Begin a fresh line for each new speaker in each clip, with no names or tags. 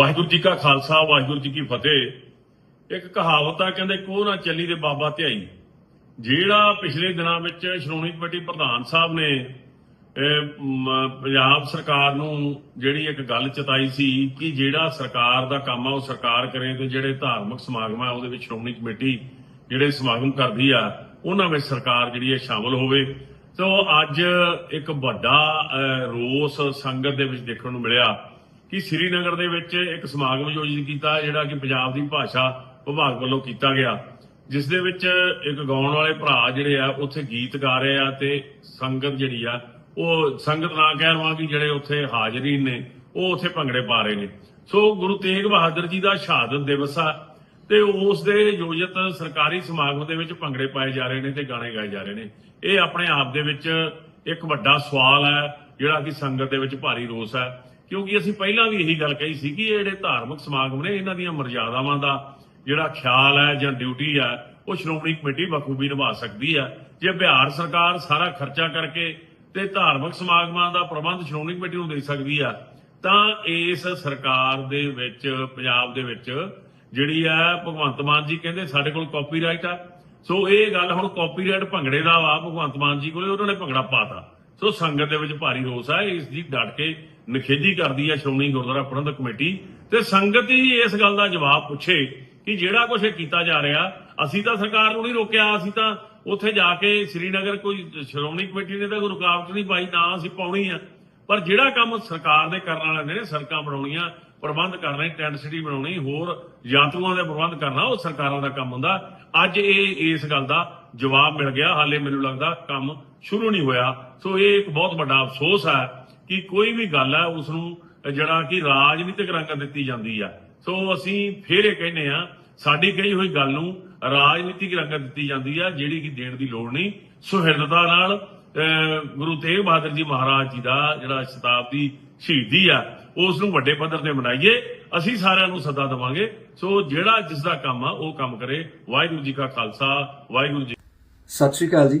ਵਾਹਿਗੁਰੂ ਜੀ ਕਾ ਖਾਲਸਾ, ਵਾਹਿਗੁਰੂ ਜੀ ਕੀ ਫਤਿਹ। ਇੱਕ ਕਹਾਵਤ ਆ, ਕਹਿੰਦੇ, ਕੋਹ ਨਾ ਚੱਲੀ ਤੇ ਬਾਬਾ ਧਿਆਈ। ਜਿਹੜਾ ਪਿਛਲੇ ਦਿਨਾਂ ਵਿੱਚ ਸ਼੍ਰੋਮਣੀ ਕਮੇਟੀ ਪ੍ਰਧਾਨ ਸਾਹਿਬ ਨੇ ਪੰਜਾਬ ਸਰਕਾਰ ਨੂੰ ਜਿਹੜੀ ਇੱਕ ਗੱਲ ਚਤਾਈ ਸੀ ਕਿ ਜਿਹੜਾ ਸਰਕਾਰ ਦਾ ਕੰਮ ਆ, ਉਹ ਸਰਕਾਰ ਕਰੇ ਤੇ ਜਿਹੜੇ ਧਾਰਮਿਕ ਸਮਾਗਮ ਆ, ਉਹਦੇ ਵਿੱਚ ਸ਼੍ਰੋਮਣੀ ਕਮੇਟੀ ਜਿਹੜੇ ਸਮਾਗਮ ਕਰਦੀ ਆ, ਉਹਨਾਂ ਵਿੱਚ ਸਰਕਾਰ ਜਿਹੜੀ ਹੈ ਸ਼ਾਮਲ ਹੋਵੇ। ਸੋ ਅੱਜ ਇੱਕ ਵੱਡਾ ਰੋਸ ਸੰਗਤ ਦੇ ਵਿੱਚ ਦੇਖਣ ਨੂੰ ਮਿਲਿਆ। ਕਿ ਸ੍ਰੀਨਗਰ ਦੇ ਵਿੱਚ ਇੱਕ ਸਮਾਗਮ ਆਯੋਜਿਤ ਕੀਤਾ, ਜਿਹੜਾ ਕਿ ਪੰਜਾਬ ਦੀ ਭਾਸ਼ਾ ਵਿਭਾਗ ਵੱਲੋਂ ਕੀਤਾ ਗਿਆ। ਜਿਸ ਦੇ ਵਿੱਚ ਇੱਕ ਗਾਉਣ ਵਾਲੇ ਭਰਾ ਜਿਹੜੇ ਆ, ਉੱਥੇ ਗੀਤ ਗਾ ਰਹੇ ਆ ਤੇ ਸੰਗਤ ਜਿਹੜੀ ਆ, ਉਹ ਸੰਗਤ ਨਾ ਕਹਿ ਲਵਾਂ ਕਿ ਜਿਹੜੇ ਉੱਥੇ ਹਾਜ਼ਰੀ ਨੇ, ਉਹ ਉੱਥੇ ਭੰਗੜੇ ਪਾ ਰਹੇ ਨੇ। ਸੋ ਗੁਰੂ ਤੇਗ ਬਹਾਦਰ ਜੀ ਦਾ ਸ਼ਹਾਦਤ ਦਿਵਸ ਆ ਤੇ ਉਸ ਦੇ ਯੋਜਿਤ ਸਰਕਾਰੀ ਸਮਾਗਮ ਦੇ ਵਿੱਚ ਭੰਗੜੇ ਪਾਏ ਜਾ ਰਹੇ ਨੇ ਤੇ ਗਾਣੇ ਗਾਏ ਜਾ ਰਹੇ ਨੇ। ਇਹ ਆਪਣੇ ਆਪ ਦੇ ਵਿੱਚ ਇੱਕ ਵੱਡਾ ਸਵਾਲ ਹੈ, ਜਿਹੜਾ ਕਿ ਸੰਗਤ ਦੇ ਵਿੱਚ ਭਾਰੀ ਰੋਸ ਹੈ। ਕਿਉਂਕਿ ਅਸੀਂ ਪਹਿਲਾਂ ਵੀ ਇਹੀ ਗੱਲ ਕਹੀ ਸੀ ਕਿ ਇਹ ਜਿਹੜੇ ਧਾਰਮਿਕ ਸਮਾਗਮ ਨੇ, ਇਹਨਾਂ ਦੀਆਂ ਮਰਜ਼ਾਦਾਵਾਂ ਦਾ ਜਿਹੜਾ ਖਿਆਲ ਹੈ ਜਾਂ ਡਿਊਟੀ ਹੈ, ਉਹ ਸ਼੍ਰੋਮਣੀ ਕਮੇਟੀ ਬਖੂਬੀ ਨਿਭਾ ਸਕਦੀ ਹੈ। ਜੇ ਬਿਹਾਰ ਸਰਕਾਰ ਸਾਰਾ ਖਰਚਾ ਕਰਕੇ ਤੇ ਧਾਰਮਿਕ ਸਮਾਗਮਾਂ ਦਾ ਪ੍ਰਬੰਧ ਸ਼੍ਰੋਮਣੀ ਕਮੇਟੀ ਨੂੰ ਦੇ ਸਕਦੀ ਆ ਤਾਂ ਇਸ ਸਰਕਾਰ ਦੇ ਵਿੱਚ, ਪੰਜਾਬ ਦੇ ਵਿੱਚ ਜਿਹੜੀ ਆ ਭਗਵੰਤ ਮਾਨ ਜੀ ਕਹਿੰਦੇ ਸਾਡੇ ਕੋਲ ਕਾਪੀਰਾਈਟ ਆ। ਸੋ ਇਹ ਗੱਲ ਹੁਣ ਕਾਪੀਰਾਈਟ ਭੰਗੜੇ ਦਾ ਵਾ, ਭਗਵੰਤ ਮਾਨ ਜੀ ਕੋਲੇ ਉਹਨਾਂ ਨੇ ਭੰਗੜਾ ਪਾਤਾ। ਸੋ ਸੰਗਤ ਦੇ ਵਿੱਚ ਭਾਰੀ ਰੋਸ ਆ, ਇਸ ਦੀ ਡਟ ਕੇ ਨਖੇਦੀ ਕਰਦੀ ਹੈ ਸ਼੍ਰੋਮਣੀ ਗੁਰਦੁਆਰਾ ਪ੍ਰਬੰਧਕ ਕਮੇਟੀ ਤੇ ਸੰਗਤ ਹੀ ਇਸ ਗੱਲ ਦਾ ਜਵਾਬ ਪੁੱਛੇ ਕਿ ਜਿਹੜਾ ਕੁਝ ਕੀਤਾ ਜਾ ਰਿਹਾ, ਅਸੀਂ ਤਾਂ ਸਰਕਾਰ ਨੂੰ ਨਹੀਂ ਰੋਕਿਆ, ਅਸੀਂ ਤਾਂ ਉੱਥੇ ਜਾ ਕੇ ਸ੍ਰੀਨਗਰ ਕੋਈ ਸ਼੍ਰੋਮਣੀ ਕਮੇਟੀ ਨੇ ਤਾਂ ਕੋਈ ਰੁਕਾਵਟ ਨਹੀਂ ਪਾਈ, ਨਾ ਅਸੀਂ ਪਾਉਣੀ ਆ। ਪਰ ਜਿਹੜਾ ਕੰਮ ਸਰਕਾਰ ਦੇ ਕਰਨ ਵਾਲੇ ਨੇ ਸੜਕਾਂ ਬਣਾਉਣੀਆਂ, ਪ੍ਰਬੰਧ ਕਰਨੇ, ਟੈਂਟ ਸਿਟੀ ਬਣਾਉਣੀ, ਹੋਰ ਯਾਤਰੂਆਂ ਦੇ ਪ੍ਰਬੰਧ ਕਰਨਾ, ਉਹ ਸਰਕਾਰਾਂ ਦਾ ਕੰਮ ਹੁੰਦਾ। ਅੱਜ ਇਹ ਇਸ ਗੱਲ ਦਾ ਜਵਾਬ ਮਿਲ ਗਿਆ। ਹਾਲੇ ਮੈਨੂੰ ਲੱਗਦਾ ਕੰਮ ਸ਼ੁਰੂ ਨਹੀਂ ਹੋਇਆ। ਸੋ ਇਹ ਇੱਕ ਬਹੁਤ ਵੱਡਾ ਅਫਸੋਸ ਹੈ ਕਿ ਕੋਈ ਵੀ ਗੱਲ ਹੈ ਉਸ ਨੂੰ ਜਿਹੜਾ ਕਿ ਰਾਜਨੀਤਿਕ ਰੰਗ ਦਿੱਤੀ ਜਾਂਦੀ ਆ। ਸੋ ਅਸੀਂ ਫੇਰ ਇਹ ਕਹਿੰਦੇ ਆ ਸਾਡੀ ਕਹੀ ਹੋਈ ਗੱਲ ਨੂੰ ਰਾਜਨੀਤਿਕ ਰੰਗ ਦਿੱਤੀ ਜਾਂਦੀ ਆ, ਜਿਹੜੀ ਕਿ ਦੇਣ ਦੀ ਲੋੜ ਨਹੀਂ। ਸੁਹਿਰਦਤਾ ਨਾਲ ਗੁਰੂ ਤੇਗ ਬਹਾਦਰ ਜੀ ਮਹਾਰਾਜ ਜੀ ਦਾ ਜਿਹੜਾ ਸ਼ਤਾਬਦੀ ਸ਼ਹੀਦੀ ਆ ਉਸ ਨੂੰ ਵੱਡੇ ਪੱਧਰ ਤੇ ਮਨਾਈਏ, ਅਸੀਂ ਸਾਰਿਆਂ ਨੂੰ ਸੱਦਾ ਦੇਵਾਂਗੇ। ਸੋ ਜਿਹੜਾ ਜਿਸ ਦਾ ਕੰਮ ਆ, ਉਹ ਕੰਮ ਕਰੇ। ਵਾਹਿਗੁਰੂ ਜੀ ਕਾ ਖਾਲਸਾ, ਵਾਹਿਗੁਰੂ ਜੀ
ਸਤਿ ਸ਼੍ਰੀ ਅਕਾਲ ਜੀ।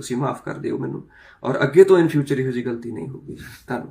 ਤੁਸੀਂ ਮਾਫ ਕਰ ਦਿਓ ਮੈਨੂੰ। ਔਰ ਅੱਗੇ ਤੋਂ ਇਨ ਫਿਊਚਰ ਇਹੋ ਜਿਹੀ ਗਲਤੀ ਨਹੀਂ ਹੋਊਗੀ। ਧੰਨਵਾਦ।